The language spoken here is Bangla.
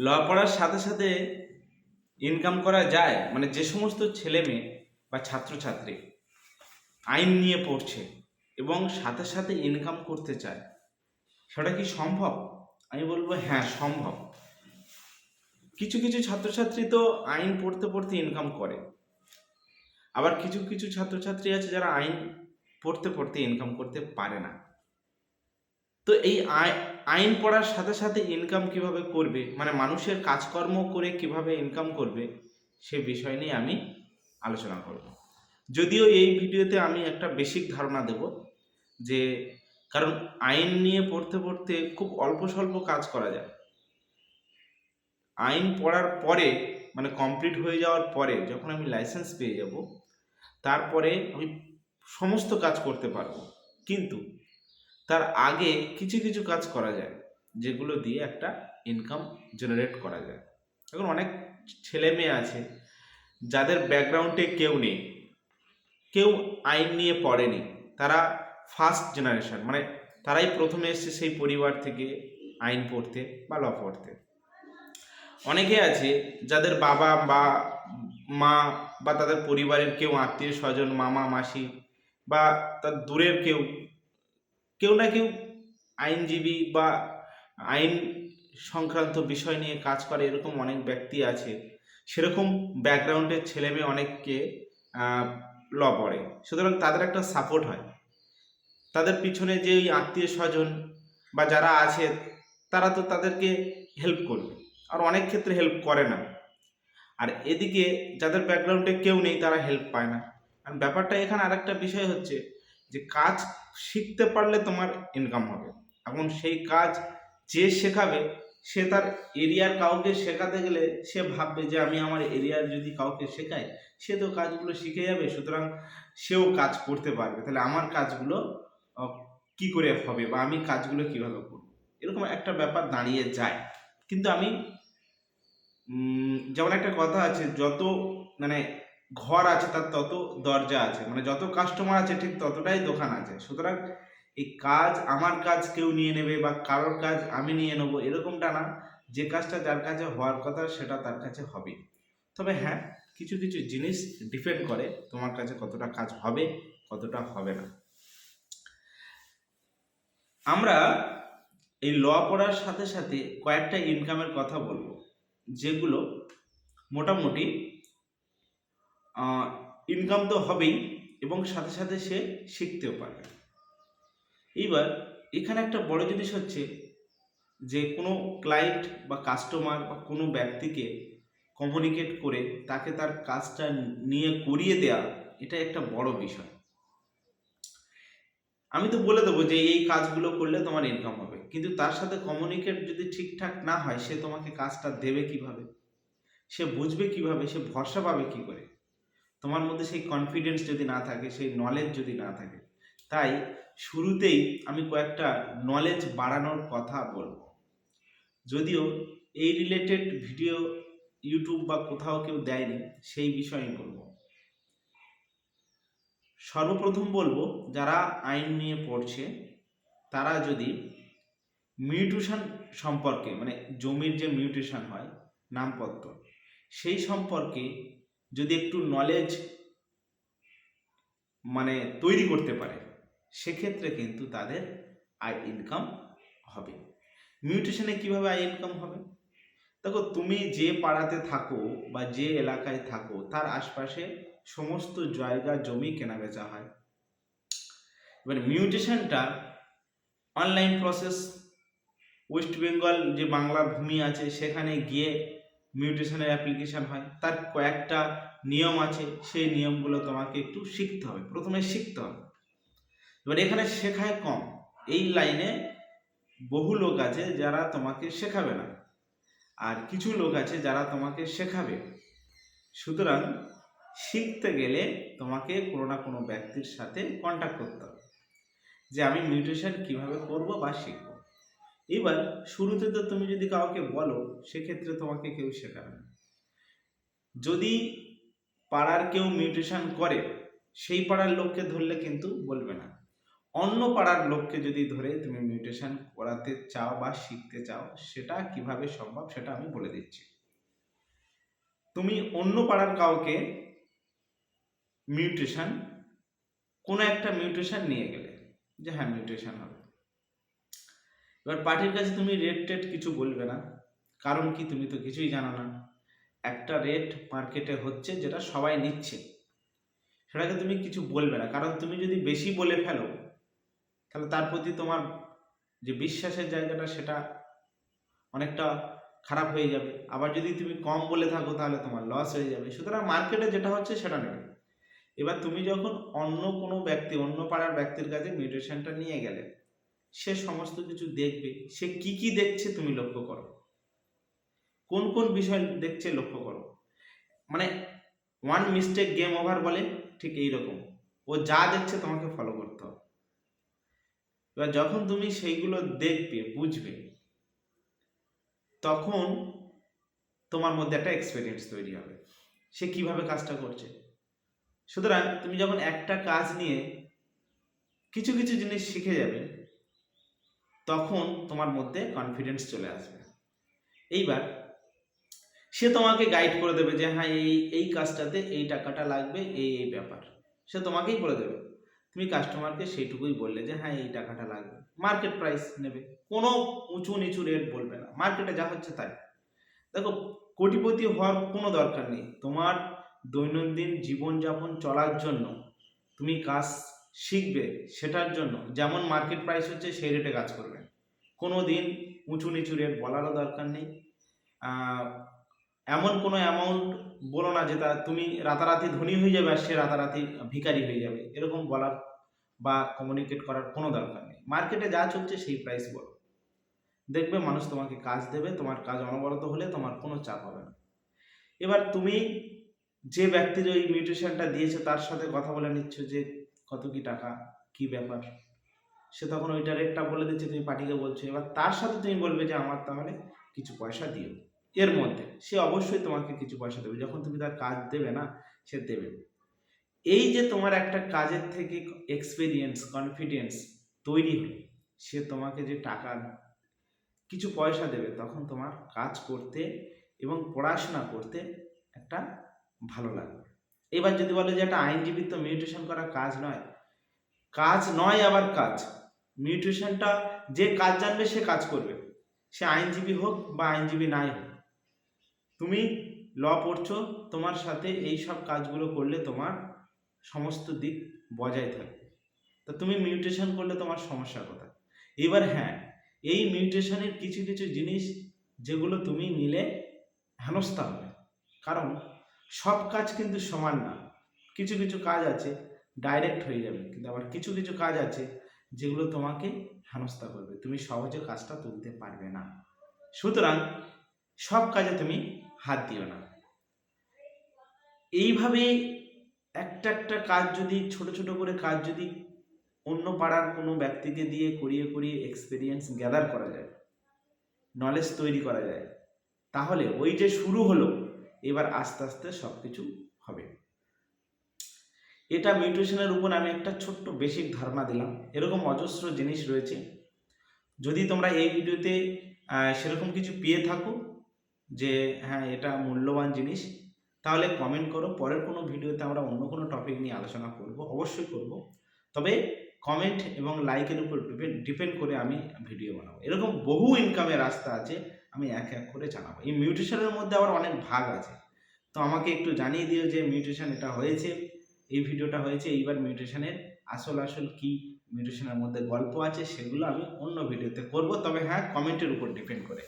ল পড়ার সাথে সাথে ইনকাম করা যায় মানে যে সমস্ত ছেলে মেয়ে বা ছাত্রছাত্রী আইন নিয়ে পড়ছে এবং সাথে সাথে ইনকাম করতে চায়, সেটা কি সম্ভব? আমি বলব হ্যাঁ সম্ভব। কিছু কিছু ছাত্রছাত্রী তো আইন পড়তে পড়তে ইনকাম করে। আবার কিছু কিছু ছাত্রছাত্রী আছে যারা আইন পড়তে পড়তে ইনকাম করতে পারে না। তো এই আইন পড়ার সাথে সাথে ইনকাম কীভাবে করবে মানে মানুষের কাজকর্ম করে কীভাবে ইনকাম করবে, সে বিষয় নিয়ে আমি আলোচনা করব। যদিও এই ভিডিওতে আমি একটা বেসিক ধারণা দেব যে, কারণ আইন নিয়ে পড়তে পড়তে খুব অল্প স্বল্প কাজ করা যায়। আইন পড়ার পরে মানে কমপ্লিট হয়ে যাওয়ার পরে যখন আমি লাইসেন্স পেয়ে যাব, তারপরে আমি সমস্ত কাজ করতে পারব। কিন্তু তার আগে কিছু কিছু কাজ করা যায়, যেগুলো দিয়ে একটা ইনকাম জেনারেট করা যায়। এখন অনেক ছেলে মেয়ে আছে, যাদের ব্যাকগ্রাউন্ডে কেউ নেই, কেউ আইন নিয়ে পড়েনি, তারা ফার্স্ট জেনারেশন মানে তারাই প্রথমে এসছে সেই পরিবার থেকে আইন পড়তে বা ল পড়তে। অনেকে আছে যাদের বাবা বা মা বা তাদের পরিবারের কেউ আত্মীয় স্বজন, মামা, মাসি বা তার দূরের কেউ কেউ না কেউ আইনজীবী বা আইন সংক্রান্ত বিষয় নিয়ে কাজ করে, এরকম অনেক ব্যক্তি আছে। সেরকম ব্যাকগ্রাউন্ডের ছেলে মেয়ে অনেককে ল পড়ে। সুতরাং তাদের একটা সাপোর্ট হয়। তাদের পিছনে যে ওই আত্মীয় স্বজন বা যারা আছে, তারা তো তাদেরকে হেল্প করবে। আর অনেক ক্ষেত্রে হেল্প করে না। আর এদিকে যাদের ব্যাকগ্রাউন্ডে কেউ নেই, তারা হেল্প পায় না। আর ব্যাপারটা এখানে আরেকটা বিষয় হচ্ছে যে কাজ শিখতে পারলে তোমার ইনকাম হবে। এখন সেই কাজ যে শেখাবে, সে তার এরিয়ার কাউকে শেখাতে গেলে সে ভাববে যে আমি আমার এরিয়ার যদি কাউকে শেখাই, সে তো কাজগুলো শিখে যাবে, সুতরাং সেও কাজ করতে পারবে। তাহলে আমার কাজগুলো কি করে হবে বা আমি কাজগুলো কীভাবে করব? এরকম একটা ব্যাপার দাঁড়িয়ে যায়। কিন্তু আমি যেমন একটা কথা আছে, যত মানে ঘর আছে তার তত দরজা আছে মানে যত কাস্টমার আছে ঠিক ততটাই দোকান আছে। সুতরাং এই কাজ আমার কাজ কেউ নিয়ে নেবে বা কারোর কাজ আমি নিয়ে নেব এরকমটা না, যে কাজটা যার কাছে হওয়ার কথা সেটা তার কাছে হবে। তবে হ্যাঁ কিছু কিছু জিনিস ডিপেন্ড করে তোমার কাছে কতটা কাজ হবে, কতটা হবে না। আমরা এই ল পড়ার সাথে সাথে কয়েকটা ইনকামের কথা বলব, যেগুলো মোটামুটি ইনকাম তো হবেই এবং সাথে সাথে সে শিখতেও পারবে। এইবার এখানে একটা বড় জিনিস হচ্ছে যে, কোনো ক্লায়েন্ট বা কাস্টমার বা কোনো ব্যক্তিকে কমিউনিকেট করে তাকে তার কাজটা নিয়ে করিয়ে দেওয়া এটা একটা বড় বিষয়। আমি তো বলে দেবো যে, এই কাজগুলো করলে তোমার ইনকাম হবে। কিন্তু তার সাথে কমিউনিকেট যদি ঠিকঠাক না হয়, সে তোমাকে কাজটা দেবে কীভাবে? সে বুঝবে কীভাবে? সে ভরসা পাবে কি করে? তোমার মধ্যে সেই কনফিডেন্স যদি না থাকে, সেই নলেজ যদি না থাকে, তাই শুরুতেই আমি কয়েকটা নলেজ বাড়ানোর কথা বলব। যদিও এই রিলেটেড ভিডিও ইউটিউব বা কোথাও কেউ দেয়নি, সেই বিষয়ে বলব। সর্বপ্রথম বলব, যারা আইন নিয়ে পড়ছে, তারা যদি মিউটেশন সম্পর্কে মানে জমির যে মিউটেশন হয়, নামপত্র, সেই সম্পর্কে যদি একটু নলেজ মানে তৈরি করতে পারে, সেক্ষেত্রে কিন্তু তাদের আয় ইনকাম হবে। মিউটেশনে কীভাবে আয় ইনকাম হবে? দেখো, তুমি যে পাড়াতে থাকো বা যে এলাকায় থাকো, তার আশপাশে সমস্ত জায়গা জমি কেনাবেচা হয়। এবার মিউটেশনটা অনলাইন প্রসেস ওয়েস্ট বেঙ্গল যে বাংলার ভূমি আছে, সেখানে গিয়ে মিউটেশনের অ্যাপ্লিকেশান হয়, তার কয়েকটা নিয়ম আছে, সেই নিয়মগুলো তোমাকে একটু শিখতে হবে, প্রথমে শিখতে হবে। এবার এখানে শেখায় কম, এই লাইনে বহু লোক আছে যারা তোমাকে শেখাবে না, আর কিছু লোক আছে যারা তোমাকে শেখাবে। সুতরাং শিখতে গেলে তোমাকে কোনো না কোনো ব্যক্তির সাথে কন্ট্যাক্ট করতে হবে, যে আমি মিউটেশন কীভাবে করব বা শিখব। এবার শুরুতে তো তুমি যদি কাউকে বলো, সেক্ষেত্রে তোমাকে কেউ শেখাবে না। যদি পাড়ার কেউ মিউটেশন করে, সেই পাড়ার লোককে ধরলে কিন্তু বলবে না। অন্য পাড়ার লোককে যদি ধরে তুমি মিউটেশন করাতে চাও বা শিখতে চাও, সেটা কীভাবে সম্ভব সেটা আমি বলে দিচ্ছি। তুমি অন্য পাড়ার কাউকে মিউটেশন কোনো একটা মিউটেশন নিয়ে গেলে, যে হ্যাঁ মিউটেশন হবে। এবার পার্টির কাছে তুমি রেট টেট কিছু বলবে না। কারণ কি তুমি তো কিছুই জানো না। একটা রেট মার্কেটে হচ্ছে যেটা সবাই নিচ্ছে। সেটাকে তুমি কিছু বলবে না। কারণ তুমি যদি বেশি বলে ফেলো, তাহলে তার প্রতি তোমার যে বিশ্বাসের জায়গাটা, সেটা অনেকটা খারাপ হয়ে যাবে। আবার যদি তুমি কম বলে থাকো, তাহলে তোমার লস হয়ে যাবে। সুতরাং মার্কেটে যেটা হচ্ছে, সেটা নেবে। এবার তুমি যখন অন্য কোনো ব্যক্তি, অন্য পাড়ার ব্যক্তির কাছে মিউটেশনটা নিয়ে গেলে সে সমস্ত কিছু দেখবে, সে কি কি দেখছে তুমি লক্ষ্য করো। কোন কোন বিষয় দেখছে লক্ষ্য করো। মানে ওয়ান মিস্টেক গেম ওভার বলে ঠিক এই রকম ও যা দেখছে তোমাকে ফলো করতে হবে। এবার যখন তুমি সেইগুলো দেখবে, বুঝবে, তখন তোমার মধ্যে একটা এক্সপিরিয়েন্স তৈরি হবে। সে কীভাবে কাজটা করছে। সুতরাং তুমি যখন একটা কাজ নিয়ে কিছু কিছু জিনিস শিখে যাবে তখন তোমার মধ্যে কনফিডেন্স চলে আসবে। এইবার সে তোমাকে গাইড করে দেবে যে হ্যাঁ এই এই কাজটাতে এই টাকাটা লাগবে, এই এই ব্যাপার। সে তোমাকেই বলে দেবে। তুমি কাস্টমারকে সেইটুকুই বললে যে হ্যাঁ এই টাকাটা লাগবে। মার্কেট প্রাইস নেবে। কোনো উঁচু নিচু রেট বলবে না। মার্কেটে যা হচ্ছে তাই। দেখো, কোটিপতি হওয়ার কোনো দরকার নেই। তোমার দৈনন্দিন জীবনযাপন চলার জন্য তুমি কাজ শিখবে সেটার জন্য। যেমন মার্কেট প্রাইস হচ্ছে, সেই রেটে কাজ করবে। কোনো দিন উঁচু নিচু রেট বলারও দরকার নেই। এমন কোনো অ্যামাউন্ট বলো না যে তা তুমি রাতারাতি ধনী হয়ে যাবে আর সে রাতারাতি ভিখারি হয়ে যাবে। এরকম বলার বা কমিউনিকেট করার কোনো দরকার নেই। মার্কেটে যা চলছে, সেই প্রাইস বলো। দেখবে মানুষ তোমাকে কাজ দেবে, তোমার কাজ অনবরত হলে তোমার কোনো চাপ হবে না। এবার তুমি যে ব্যক্তির ওই মিউটেশনটা দিয়েছে, তার সাথে কথা বলে নিচ্ছ যে কত কি টাকা, কি ব্যাপার? সে তখন ওইটা রেটটা বলে দিচ্ছে, তুমি পার্টিকে বলছো। এবার তার সাথে তুমি বলবে যে আমার তাহলে কিছু পয়সা দিও। এর মধ্যে সে অবশ্যই তোমাকে কিছু পয়সা দেবে। যখন তুমি তার কাজ দেবে না, সে দেবে এই যে তোমার একটা কাজের থেকে এক্সপিরিয়েন্স কনফিডেন্স তৈরি হলো, সে তোমাকে যে টাকা, কিছু পয়সা দেবে, তখন তোমার কাজ করতে এবং পড়াশোনা করতে একটা ভালো লাগবে। এবার যদি বলে যে একটা আইনজীবী তো মিউটেশন করা কাজ নয় কাজ নয় আবার কাজ। মিউটেশনটা যে কাজ জানবে সে কাজ করবে। সে আইনজীবী হোক বা আইনজীবী নাই হোক। তুমি ল পড়ছো, তোমার সাথে এই সব কাজগুলো করলে তোমার সমস্ত দিক বজায় থাকবে। তা তুমি মিউটেশন করলে তোমার সমস্যা কোথায়? এবার হ্যাঁ এই মিউটেশনের কিছু কিছু জিনিস যেগুলো তুমি নিলে হেনস্থা হবে। কারণ সব কাজ কিন্তু সমান না। কিছু কিছু কাজ আছে ডাইরেক্ট হয়ে যাবে, কিন্তু আবার কিছু কিছু কাজ আছে, যেগুলো তোমাকে হেনস্থা করবে। তুমি সহজে কাজটা তুলতে পারবে না। সুতরাং সব কাজে তুমি হাত দিও না। এইভাবে একটা একটা কাজ যদি, ছোট ছোট করে কাজ যদি অন্য পাড়ার কোনো ব্যক্তিকে দিয়ে করিয়ে করিয়ে এক্সপিরিয়েন্স গ্যাদার করা যায় নলেজ তৈরি করা যায়, তাহলে ওই যে শুরু হলো এবার আস্তে আস্তে সব কিছু হবে। এটা মিউটেশনের উপর আমি একটা ছোট্ট বেসিক ধারণা দিলাম। এরকম অজস্র জিনিস রয়েছে। যদি তোমরা এই ভিডিওতে সেরকম কিছু পেয়ে থাকো যে হ্যাঁ এটা মূল্যবান জিনিস, তাহলে কমেন্ট করো। পরের কোনো ভিডিওতে আমরা অন্য কোনো টপিক নিয়ে আলোচনা করব। অবশ্যই করব। তবে কমেন্ট এবং লাইকের উপর ডিপেন্ড করে আমি ভিডিও বানাবো। এরকম বহু ইনকামের রাস্তা আছে, আমি এক এক করে জানাব। এই মিউটেশনের মধ্যে আবার অনেক ভাগ আছে। তো আমাকে একটু জানিয়ে দিও যে মিউটেশন এটা হয়েছে, এই ভিডিওটা হয়েছে, এইবার মিউটেশনের আসল আসল কি মিউটেশনের মধ্যে গল্প আছে, সেগুলো আমি অন্য ভিডিওতে করব। তবে হ্যাঁ কমেন্টের উপর ডিপেন্ড করে।